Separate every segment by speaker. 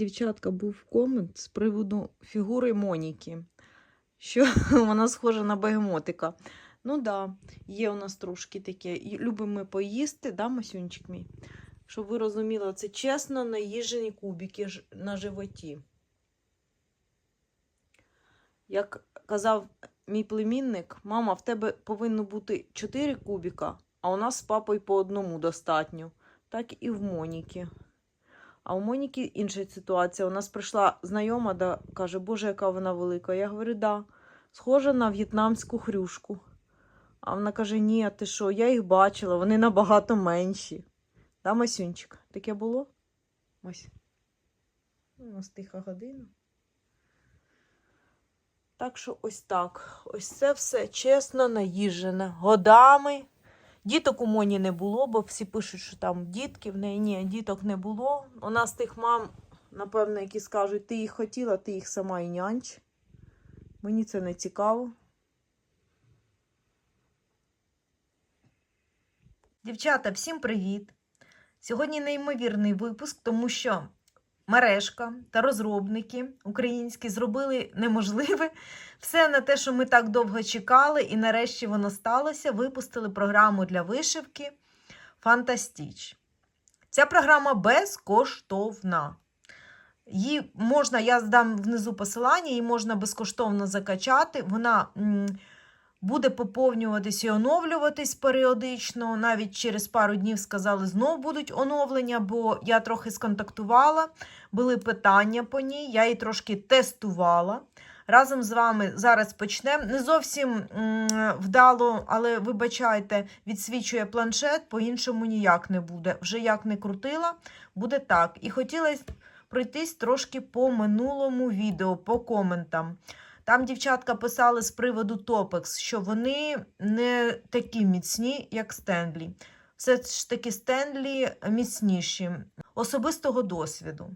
Speaker 1: Дівчатка, був комент з приводу фігури Моніки, що вона схожа на бегемотика. Ну да, є у нас трошки таке. Любимо ми поїсти, да, Масюнчик мій? Щоб ви розуміли, це чесно наїжені кубики на животі. Як казав мій племінник, мама, в тебе повинно бути 4 кубіка, а у нас з папою по одному достатньо. Так і в Моніки. А у Моніки інша ситуація. У нас прийшла знайома, да, каже, Боже, яка вона велика. Я говорю, да, схожа на в'єтнамську хрюшку. А вона каже: Ні, а ти що, я їх бачила, вони набагато менші. Да, Масюнчик? Таке було? Ну, У нас тиха година. Так що ось так. Ось це все чесно наїжене. Годами. Діток у Моні не було, бо всі пишуть, що там дітки в неї. Ні, діток не було. У нас тих мам, напевно, які скажуть, ти їх хотіла, ти їх сама і нянч. Мені це не цікаво. Дівчата, всім привіт! Сьогодні неймовірний випуск, тому що мережка та розробники українські зробили неможливе все на те, що ми так довго чекали, і нарешті воно сталося. Випустили програму для вишивки Фантастіч. Ця програма безкоштовна. Її можна, я здам внизу посилання, її можна безкоштовно закачати. Вона буде поповнюватись і оновлюватись періодично. Навіть через пару днів сказали, знов будуть оновлення, бо я трохи сконтактувала, були питання по ній, я її трошки тестувала. Разом з вами зараз почнемо. Не зовсім вдало, але вибачайте, відсвічує планшет, по-іншому ніяк не буде. Вже як не крутила, буде так. І хотілося пройтись трошки по минулому відео, по коментам. Там дівчатка писали з приводу Топекс, що вони не такі міцні, як Стенлі. Все ж таки Стенлі міцніші особистого досвіду.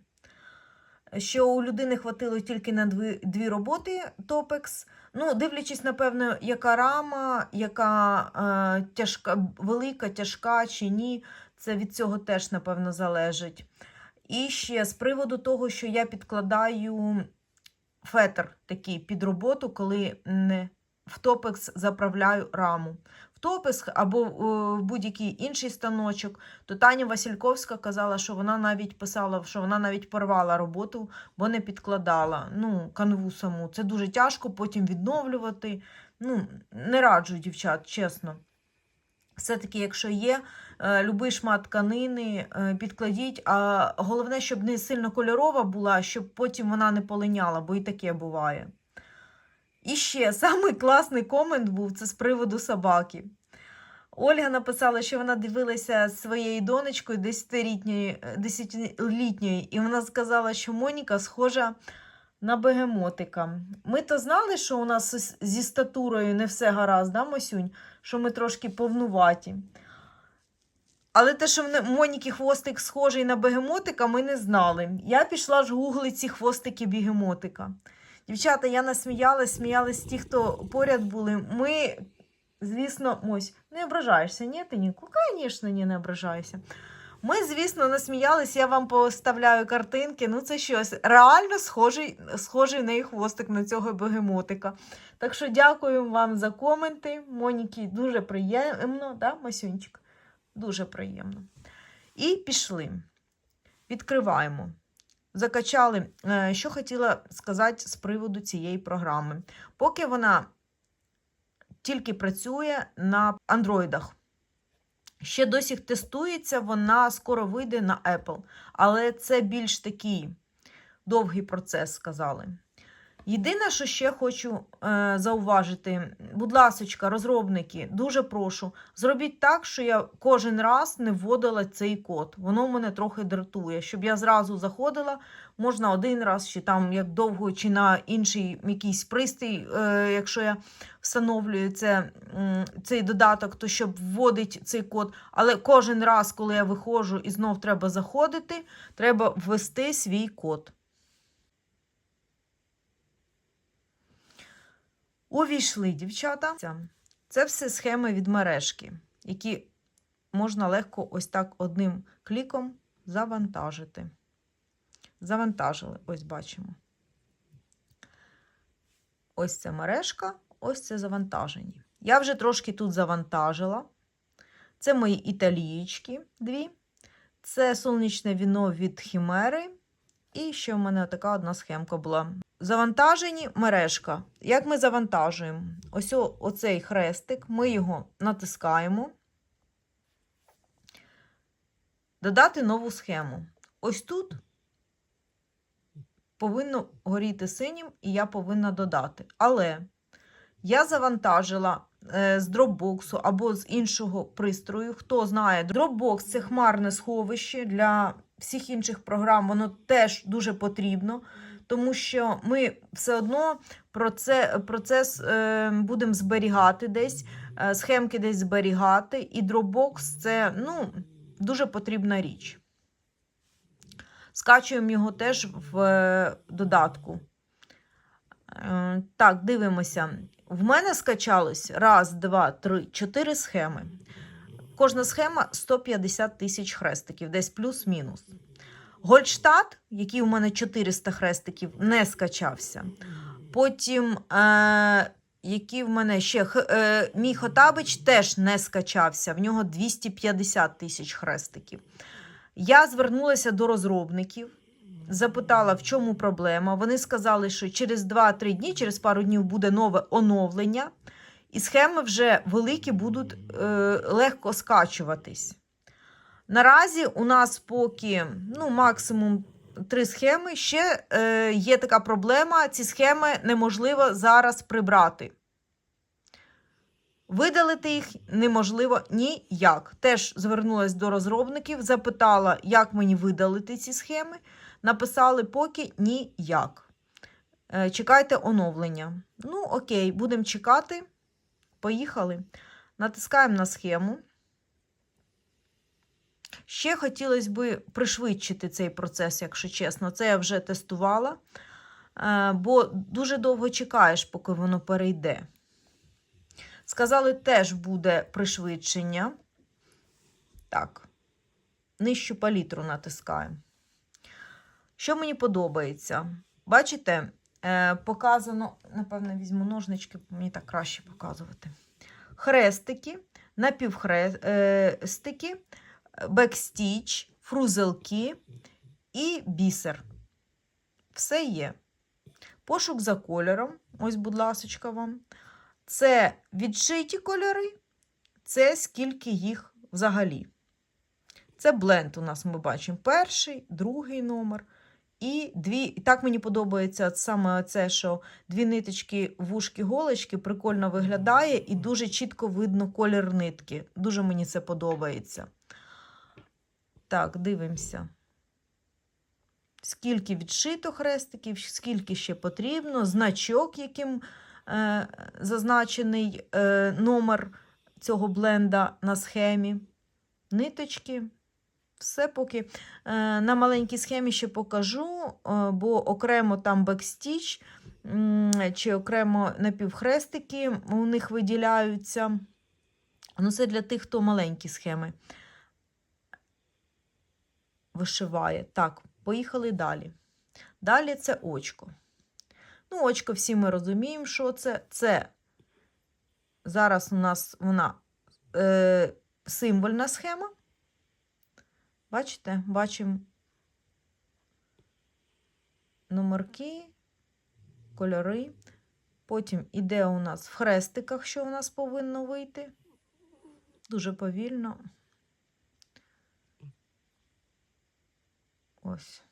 Speaker 1: Що у людини хватило тільки на дві, дві роботи Топекс. Ну, дивлячись, напевно, яка рама, яка е, тяжка, велика, тяжка чи ні, це від цього теж, напевно, залежить. І ще з приводу того, що я підкладаю фетр такий під роботу, коли в топекс заправляю раму. В або е, в будь-який інший станочок, то Таня Васильковська казала, що вона навіть писала, що вона навіть порвала роботу, бо не підкладала ну, канву саму. Це дуже тяжко потім відновлювати. Ну, не раджу, дівчат, чесно. Все-таки, якщо є е, любий шмат тканини, е, підкладіть. А головне, щоб не сильно кольорова була, щоб потім вона не полиняла, бо і таке буває. І ще самий класний комент був це з приводу собаки. Ольга написала, що вона дивилася зі своєю донечкою 10-літньої, 10-літньої, і вона сказала, що Моніка схожа на бегемотика. Ми то знали, що у нас зі статурою не все гаразд, да, Мосюнь? що ми трошки повнуваті. Але те, що в Моніки хвостик схожий на бегемотика, ми не знали. Я пішла ж гуглити ці хвостики бегемотика. Дівчата, я насміялась, сміялись ті, хто поряд були. Ми, звісно, ось, не ображаєшся, ні, ти Ніку? Звісно, ні, не ображаюся. Ми, звісно, насміялись, я вам поставляю картинки. Ну, це щось реально схожий, схожий в неї хвостик на цього бегемотика. Так що дякую вам за коменти. Моніки дуже приємно, да, Масюнчик? Дуже приємно. І пішли. Відкриваємо. Закачали, Е, що хотіла сказати з приводу цієї програми. Поки вона тільки працює на андроїдах. Ще досі тестується, вона скоро вийде на Apple. Але це більш такий довгий процес, сказали. Єдине, що ще хочу е, зауважити, будь ласочка, розробники, дуже прошу, зробіть так, що я кожен раз не вводила цей код. Воно мене трохи дратує, щоб я зразу заходила, можна один раз, чи там як довго, чи на інший якийсь пристрій, е, якщо я встановлюю це, м, цей додаток, то щоб вводить цей код. Але кожен раз, коли я виходжу і знов треба заходити, треба ввести свій код. Увійшли, дівчата. Це все схеми від мережки, які можна легко ось так одним кліком завантажити. Завантажили, ось бачимо. Ось це мережка, ось це завантажені. Я вже трошки тут завантажила. Це мої італієчки дві. Це сонячне віно від Хімери. І ще в мене така одна схемка була. Завантажені мережка. Як ми завантажуємо? Ось оцей хрестик, ми його натискаємо. Додати нову схему. Ось тут повинно горіти синім, і я повинна додати. Але я завантажила е, з Dropbox або з іншого пристрою. Хто знає, Dropbox це хмарне сховище для всіх інших програм, воно теж дуже потрібно, тому що ми все одно проце- процес е, будемо зберігати десь, е, схемки десь зберігати, і Dropbox це ну, дуже потрібна річ. Скачуємо його теж в е, додатку. Так, дивимося. В мене скачалось раз, два, три, чотири схеми. Кожна схема 150 тисяч хрестиків, десь плюс-мінус. Гольдштадт, який у мене 400 хрестиків, не скачався. Потім, е, який в мене ще е, мій Хотабич теж не скачався. В нього 250 тисяч хрестиків. Я звернулася до розробників, запитала, в чому проблема. Вони сказали, що через 2-3 дні, через пару днів буде нове оновлення, і схеми вже великі будуть е, легко скачуватись. Наразі у нас поки ну, максимум три схеми. Ще е, є така проблема: ці схеми неможливо зараз прибрати. Видалити їх неможливо ніяк. Теж звернулася до розробників, запитала, як мені видалити ці схеми. Написали поки ніяк. Е, Чекайте оновлення. Ну, окей, будемо чекати. Поїхали. Натискаємо на схему. Ще хотілося б пришвидшити цей процес, якщо чесно. Це я вже тестувала, е, бо дуже довго чекаєш, поки воно перейде. Сказали, теж буде пришвидшення. Так, нижчу палітру натискаємо. Що мені подобається? Бачите, е, показано, напевно, візьму ножнички, мені так краще показувати. Хрестики, напівхрестики, бекстіч, фрузелки і бісер. Все є. Пошук за кольором. Ось, будь ласочка, вам. Це відшиті кольори, це скільки їх взагалі. Це бленд у нас ми бачимо перший, другий номер. І дві. І так мені подобається саме це, що дві ниточки вушки голочки прикольно виглядає і дуже чітко видно колір нитки. Дуже мені це подобається. Так, дивимося. Скільки відшито хрестиків, скільки ще потрібно, значок, яким е, зазначений е, номер цього бленда на схемі, ниточки. Все поки е, на маленькій схемі ще покажу, е, бо окремо там бекстіч м, чи окремо напівхрестики у них виділяються. Ну, це для тих, хто маленькі схеми вишиває. Так, поїхали далі. Далі це очко. Ну, очко всі ми розуміємо, що це. Це зараз у нас вона е, символьна схема. Бачите, бачимо номерки, кольори. Потім іде у нас в хрестиках, що у нас повинно вийти. Дуже повільно. Ось.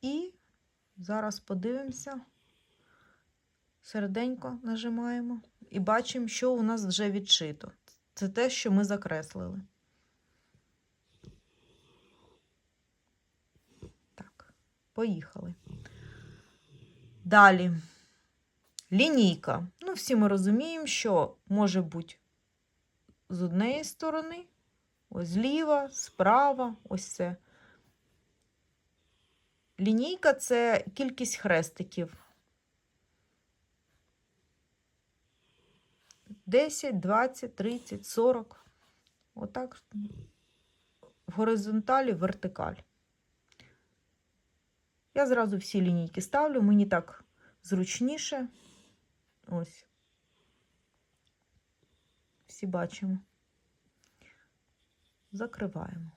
Speaker 1: І зараз подивимося. Серденько нажимаємо і бачимо, що у нас вже відшито. Це те, що ми закреслили. Так, поїхали. Далі. Лінійка. Ну, всі ми розуміємо, що може бути з однієї сторони, ось зліва, справа, ось це. Лінійка це кількість хрестиків. 10, 20, 30, 40. Отак горизонталі, вертикаль. Я зразу всі лінійки ставлю, мені так зручніше. Ось. Всі бачимо. Закриваємо.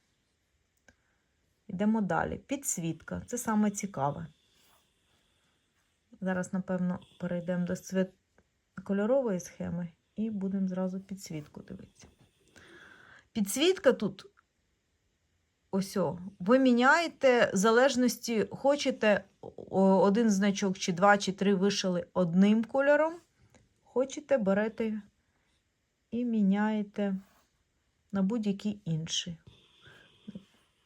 Speaker 1: Йдемо далі. Підсвітка. Це саме цікаве. Зараз, напевно, перейдемо до цвет... кольорової схеми і будемо зразу підсвітку дивитися. Підсвітка тут ось о, ви міняєте в залежності, хочете один значок, чи два, чи три вишили одним кольором. Хочете, берете і міняєте на будь-який інший.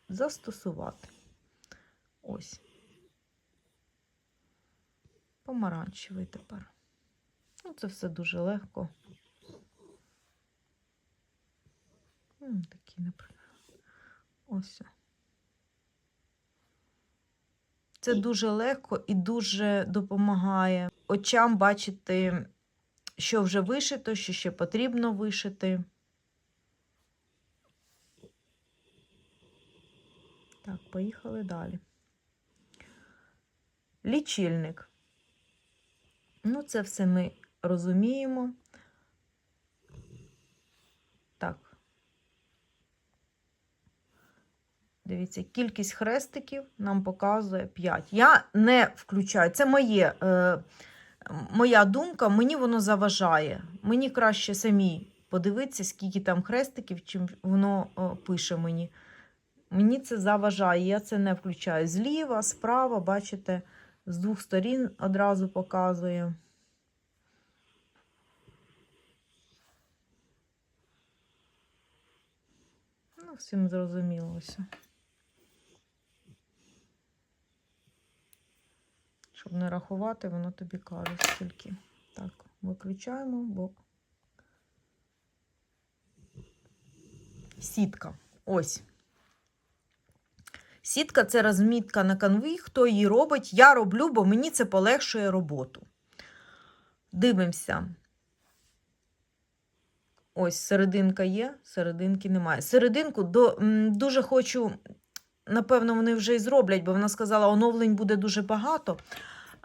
Speaker 1: Застосувати. Ось. Помаранчевий тепер. Ну, це все дуже легко. М, Такі, наприклад. Ось. Це дуже легко і дуже допомагає очам бачити, що вже вишито, що ще потрібно вишити. Так, поїхали далі. Лічильник. Ну, це все ми розуміємо. Так. Дивіться, кількість хрестиків нам показує 5. Я не включаю. Це моє, е, моя думка, мені воно заважає. Мені краще самі подивитися, скільки там хрестиків, чим воно пише мені. Мені це заважає, я це не включаю. Зліва, справа, бачите, з двох сторін одразу показує. Ну, всім зрозуміло Щоб не рахувати, воно тобі каже скільки. Так, виключаємо, бо сітка. Ось. Сітка це розмітка на канві. Хто її робить? Я роблю, бо мені це полегшує роботу. Дивимося. Ось серединка є, серединки немає. Серединку до, дуже хочу, напевно, вони вже і зроблять, бо вона сказала, оновлень буде дуже багато.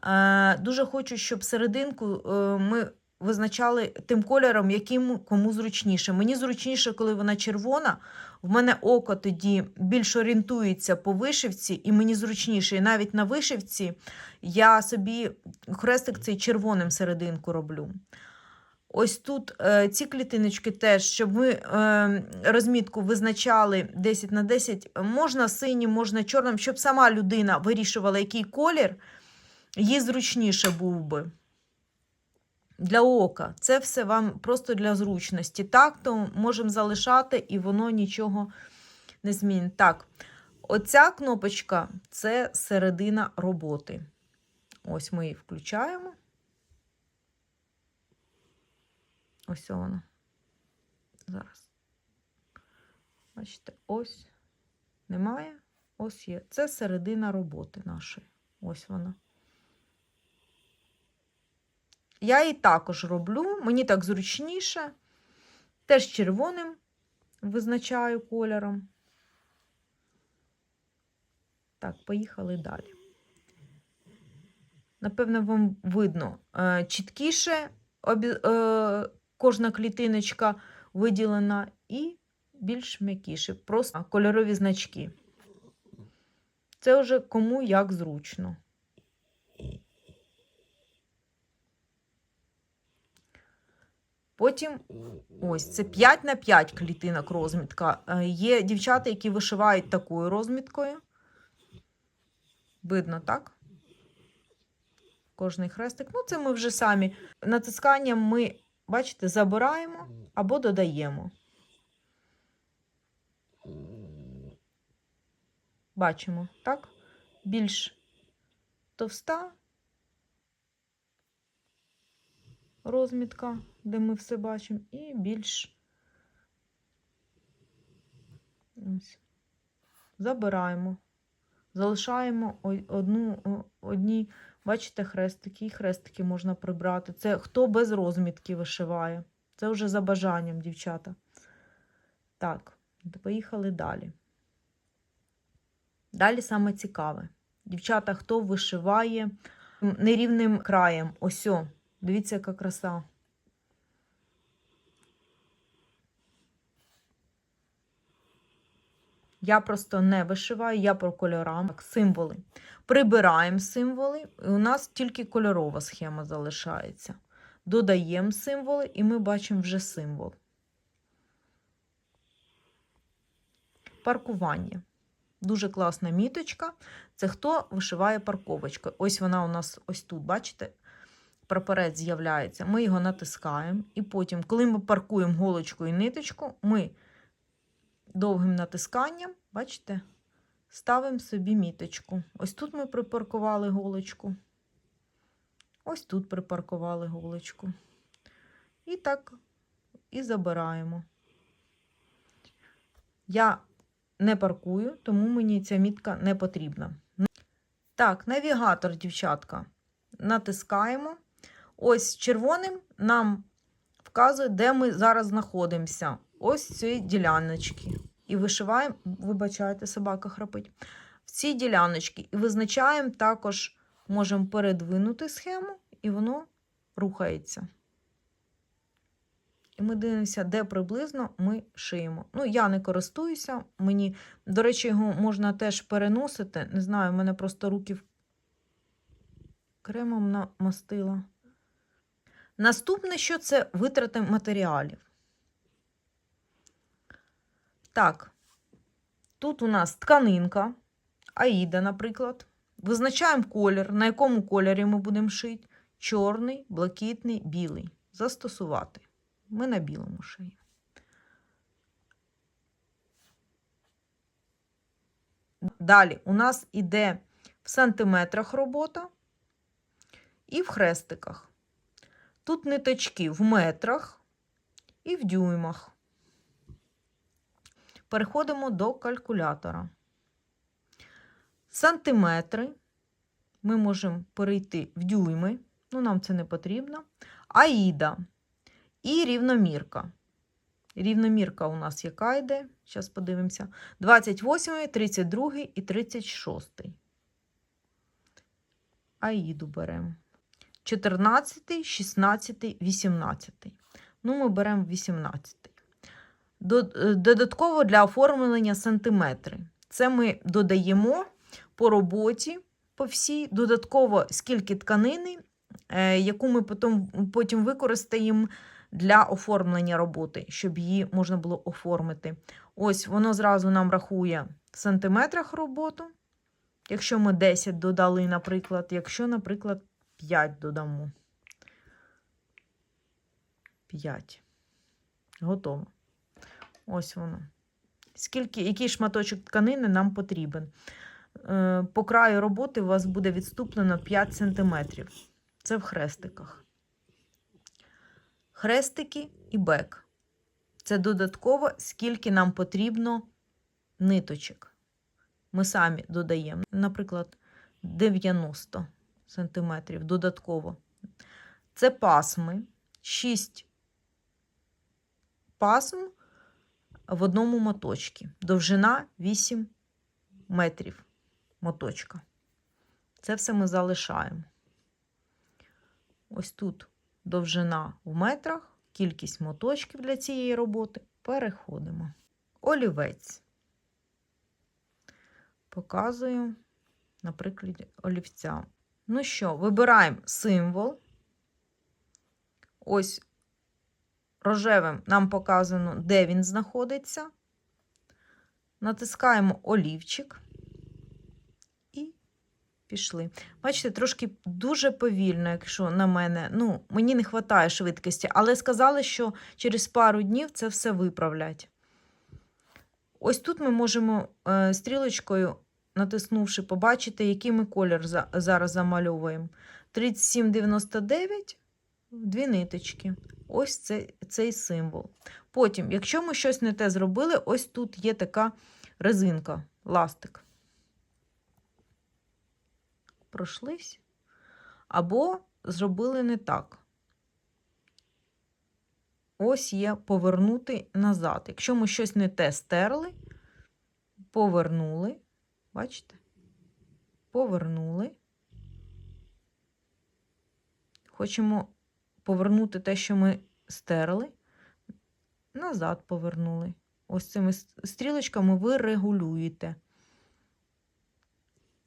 Speaker 1: Е, дуже хочу, щоб серединку е, ми визначали тим кольором, яким кому зручніше. Мені зручніше, коли вона червона. В мене око тоді більш орієнтується по вишивці, і мені зручніше. І навіть на вишивці я собі хрестик цей червоним серединку роблю. Ось тут е, ці клітиночки теж, щоб ми е, розмітку визначали 10 на 10, можна синім, можна чорним, щоб сама людина вирішувала, який колір їй зручніше був би. Для ока. Це все вам просто для зручності. Так, то можемо залишати, і воно нічого не змінить. Так, оця кнопочка це середина роботи. Ось ми її включаємо. Ось вона. Зараз. Бачите, ось немає. Ось є. Це середина роботи нашої. Ось вона. Я її також роблю, мені так зручніше. Теж червоним визначаю кольором. Так, поїхали далі. Напевно, вам видно е, чіткіше е, кожна клітиночка виділена і більш м'якіше. Просто кольорові значки. Це вже кому як зручно. Потім ось це 5 на 5 клітинок розмітка. Е, Є дівчата, які вишивають такою розміткою. Видно, так? Кожний хрестик. Ну, це ми вже самі. Натисканням ми, бачите, забираємо або додаємо. Бачимо, так? Більш товста розмітка, де ми все бачимо, і більш ось. забираємо, залишаємо одну, одні, бачите, хрестики, і хрестики можна прибрати. Це хто без розмітки вишиває. Це вже за бажанням, дівчата. Так, поїхали далі. Далі саме цікаве. Дівчата, хто вишиває нерівним краєм. Ось, дивіться, яка краса. Я просто не вишиваю, я по кольорам. Так, символи. Прибираємо символи, і у нас тільки кольорова схема залишається. Додаємо символи, і ми бачимо вже символ. Паркування. Дуже класна міточка. Це хто вишиває парковочкою. Ось вона у нас ось тут, бачите? Прапорець з'являється. Ми його натискаємо. І потім, коли ми паркуємо голочку і ниточку, ми довгим натисканням, бачите, ставимо собі міточку. Ось тут ми припаркували голочку. Ось тут припаркували голочку. І так, і забираємо. Я не паркую, тому мені ця мітка не потрібна. Так, навігатор, дівчатка. Натискаємо. Ось червоним нам вказує, де ми зараз знаходимося. Ось ці діляночки. І вишиваємо, вибачайте, собака храпить. В ці діляночки. І визначаємо також, можемо передвинути схему, і воно рухається. І ми дивимося, де приблизно ми шиємо. Ну, я не користуюся. Мені, до речі, його можна теж переносити. Не знаю, в мене просто руки кремом намастила. Наступне, що це витрати матеріалів. Так, тут у нас тканинка, аїда, наприклад. Визначаємо колір, на якому кольорі ми будемо шити. Чорний, блакитний, білий. Застосувати. Ми на білому шиємо. Далі у нас іде в сантиметрах робота і в хрестиках. Тут ниточки в метрах і в дюймах. Переходимо до калькулятора. Сантиметри ми можемо перейти в дюйми, ну нам це не потрібно. Аїда і рівномірка. Рівномірка у нас яка йде? Зараз подивимося. 28, 32 і 36. Аїду беремо. 14, 16, 18. Ну, ми беремо 18. Додатково для оформлення сантиметри. Це ми додаємо по роботі по всій, додатково скільки тканини, е, яку ми потім, потім використаємо для оформлення роботи, щоб її можна було оформити. Ось воно зразу нам рахує в сантиметрах роботу. Якщо ми 10 додали, наприклад, якщо, наприклад, 5 додамо. 5. Готово. Ось воно. Скільки, який шматочок тканини нам потрібен. Е, по краю роботи у вас буде відступлено 5 см. Це в хрестиках. Хрестики і бек. Це додатково, скільки нам потрібно ниточок. Ми самі додаємо, наприклад, 90 см додатково. Це пасми. 6 пасм в одному моточці. Довжина 8 метрів моточка. Це все ми залишаємо. Ось тут довжина в метрах, кількість моточків для цієї роботи. Переходимо. Олівець. Показую, на прикладі олівця. Ну що, вибираємо символ. Ось рожевим нам показано, де він знаходиться. Натискаємо олівчик і пішли. Бачите, трошки дуже повільно, якщо на мене, ну, мені не вистачає швидкості, але сказали, що через пару днів це все виправлять. Ось тут ми можемо е, стрілочкою, натиснувши, побачити, який ми колір за, зараз замальовуємо. 37,99 дві ниточки. Ось цей, цей символ. Потім, якщо ми щось не те зробили, ось тут є така резинка, ластик. Пройшлись. Або зробили не так. Ось є повернути назад. Якщо ми щось не те стерли, повернули, Бачите? Повернули. Хочемо повернути те, що ми стерли. Назад повернули. Ось цими стрілочками ви регулюєте.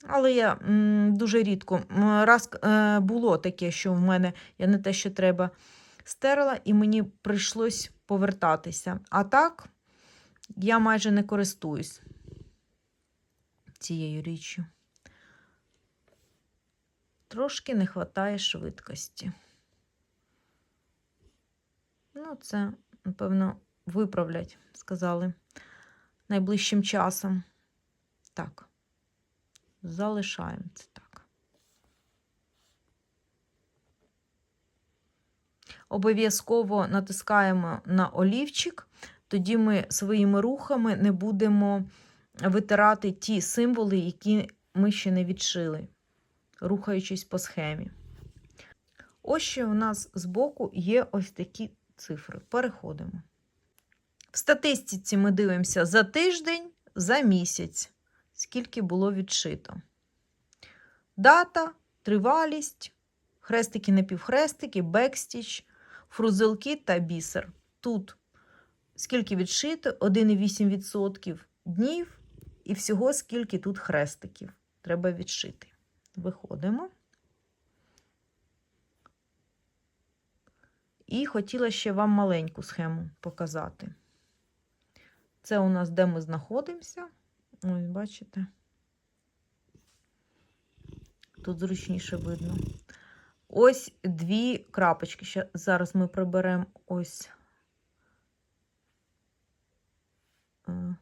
Speaker 1: Але я м, дуже рідко. Раз е, було таке, що в мене я не те, що треба, стерла, і мені прийшлось повертатися. А так, я майже не користуюсь цією річчю. Трошки не вистачає швидкості. Ну, це, напевно, виправлять, сказали, найближчим часом. Так. Залишаємо це так. Обов'язково натискаємо на олівчик, тоді ми своїми рухами не будемо витирати ті символи, які ми ще не відшили, рухаючись по схемі. Ось ще у нас збоку є ось такі цифри. Переходимо. В статистиці ми дивимося за тиждень, за місяць скільки було відшито. Дата, тривалість, хрестики, напівхрестики, бекстіч, фрузелки та бісер. Тут скільки відшито, 1,8% днів, і всього скільки тут хрестиків треба відшити. Виходимо. І хотіла ще вам маленьку схему показати. Це у нас де ми знаходимося. Ось, бачите? Тут зручніше видно. Ось дві крапочки. Ще зараз ми приберемо ось е,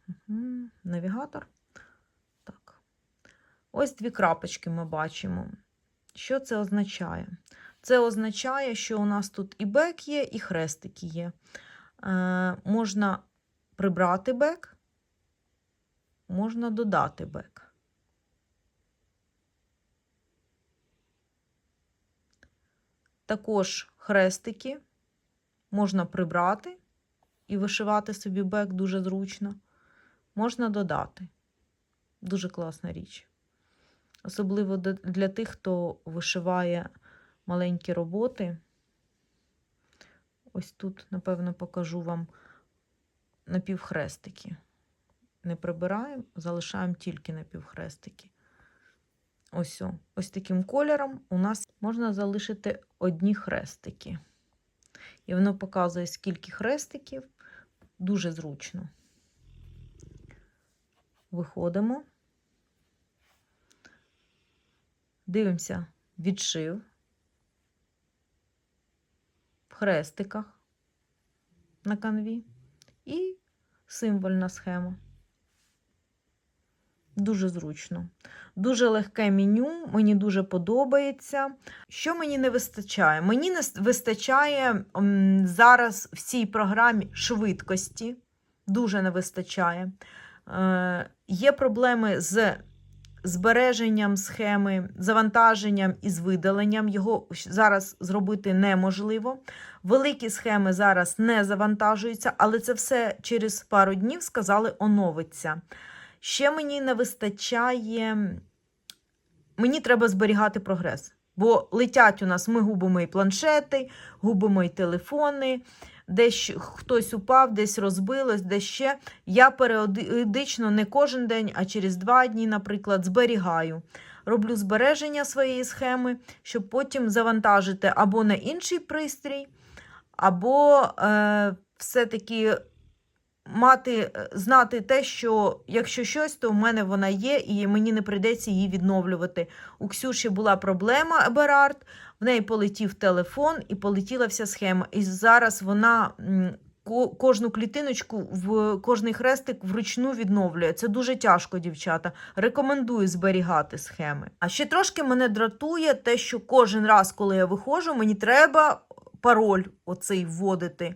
Speaker 1: навігатор. Так. Ось дві крапочки ми бачимо. Що це означає? Це означає, що у нас тут і бек є, і хрестики є. Е, можна прибрати бек, можна додати бек. Також хрестики можна прибрати і вишивати собі бек дуже зручно. Можна додати. Дуже класна річ. Особливо для тих, хто вишиває маленькі роботи. Ось тут, напевно, покажу вам напівхрестики. Не прибираємо, залишаємо тільки напівхрестики. Ось, ось таким кольором у нас можна залишити одні хрестики. І воно показує, скільки хрестиків. Дуже зручно. Виходимо. Дивимося відшив хрестиках на канві і символьна схема. Дуже зручно. Дуже легке меню, мені дуже подобається. Що мені не вистачає? Мені не вистачає зараз в цій програмі швидкості. Дуже не вистачає. Е, є проблеми з збереженням схеми, завантаженням і з видаленням. Його зараз зробити неможливо. Великі схеми зараз не завантажуються, але це все через пару днів сказали оновиться. Ще мені не вистачає. Мені треба зберігати прогрес. Бо летять у нас, ми губимо і планшети, губимо і телефони, десь хтось упав, десь розбилось, десь ще. Я періодично не кожен день, а через два дні, наприклад, зберігаю. Роблю збереження своєї схеми, щоб потім завантажити або на інший пристрій, або е, все-таки мати, е, знати те, що якщо щось, то в мене вона є, і мені не прийдеться її відновлювати. У Ксюші була проблема Аберард, в неї полетів телефон і полетіла вся схема. І зараз вона кожну клітиночку, в кожний хрестик вручну відновлює. Це дуже тяжко, дівчата. Рекомендую зберігати схеми. А ще трошки мене дратує те, що кожен раз, коли я виходжу, мені треба пароль оцей вводити.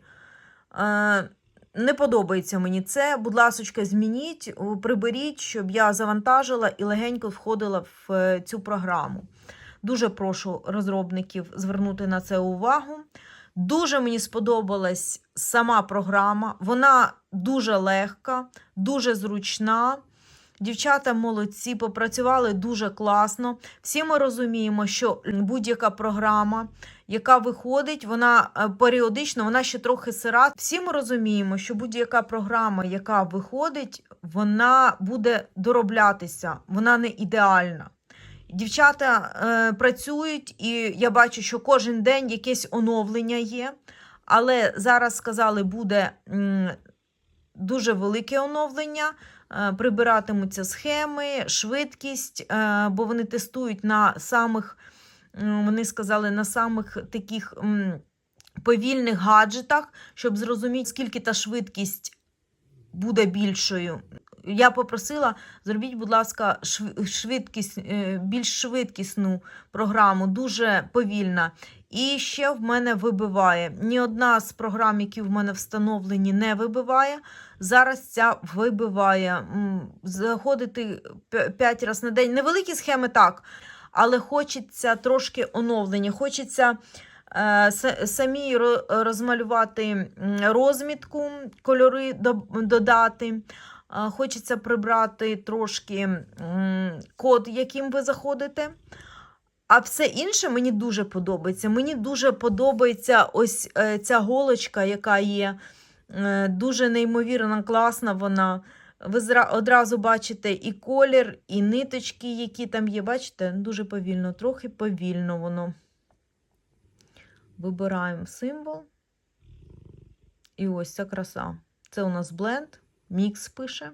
Speaker 1: Е, не подобається мені це. Будь ласочка, змініть, приберіть, щоб я завантажила і легенько входила в е, цю програму. Дуже прошу розробників звернути на це увагу. Дуже мені сподобалась сама програма. Вона дуже легка, дуже зручна. Дівчата молодці, попрацювали дуже класно. Всі ми розуміємо, що будь-яка програма, яка виходить, вона е, періодично, вона ще трохи сира. Всі ми розуміємо, що будь-яка програма, яка виходить, вона буде дороблятися, вона не ідеальна. Дівчата е, працюють, і я бачу, що кожен день якесь оновлення є. Але зараз сказали, буде м, дуже велике оновлення. Е, Прибиратимуться схеми, швидкість, е, бо вони тестують на самих, м, вони сказали, на самих таких м, повільних гаджетах, щоб зрозуміти, скільки та швидкість буде більшою. Я попросила, зробіть, будь ласка, шв- швидкість, е, більш швидкісну програму, дуже повільна. І ще в мене вибиває. Ні одна з програм, які в мене встановлені, не вибиває. Зараз ця вибиває. Заходити 5 разів на день. Невеликі схеми так, але хочеться трошки оновлення. Хочеться е, самі розмалювати розмітку, кольори додати. Хочеться прибрати трошки код, яким ви заходите. А все інше мені дуже подобається. Мені дуже подобається ось е, ця голочка, яка є. Е, дуже неймовірно класна вона. Ви одразу бачите і колір, і ниточки, які там є. Бачите, дуже повільно, трохи повільно воно. Вибираємо символ. І ось ця краса. Це у нас бленд, мікс пише.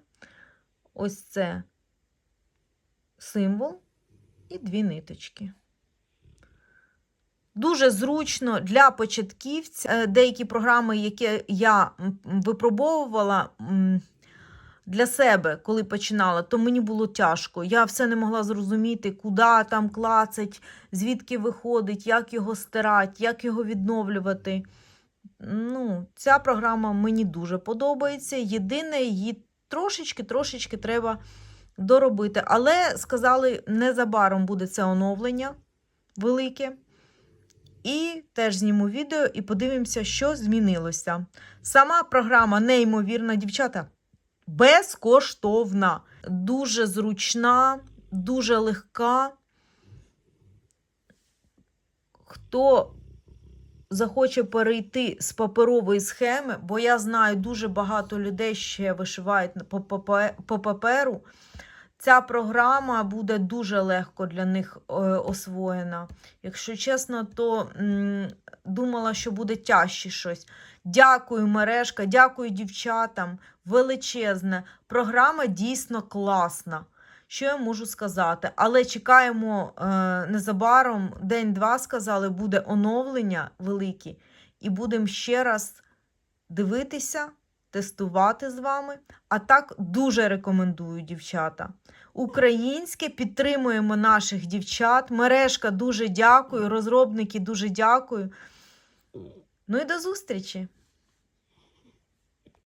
Speaker 1: Ось це символ і дві ниточки. Дуже зручно для початківців. Е, Деякі програми, які я випробовувала для себе, коли починала, то мені було тяжко. Я все не могла зрозуміти, куди там клацать, звідки виходить, як його стирати, як його відновлювати. Ну, ця програма мені дуже подобається. Єдине, її трошечки-трошечки треба доробити. Але сказали, незабаром буде це оновлення велике. І теж зніму відео і подивимося, що змінилося. Сама програма неймовірна, дівчата, безкоштовна, дуже зручна, дуже легка. Хто захоче перейти з паперової схеми, бо я знаю, дуже багато людей ще вишивають по, паперу. Ця програма буде дуже легко для них е, освоєна. Якщо чесно, то думала, що буде тяжче щось. Дякую, мережка, дякую дівчатам. Величезне. Програма дійсно класна. Що я можу сказати? Але чекаємо е, незабаром, день-два сказали, буде оновлення велике, і будемо ще раз дивитися, тестувати з вами. А так дуже рекомендую, дівчата. Українське підтримуємо наших дівчат. Мережка дуже дякую, розробники дуже дякую. Ну і до зустрічі!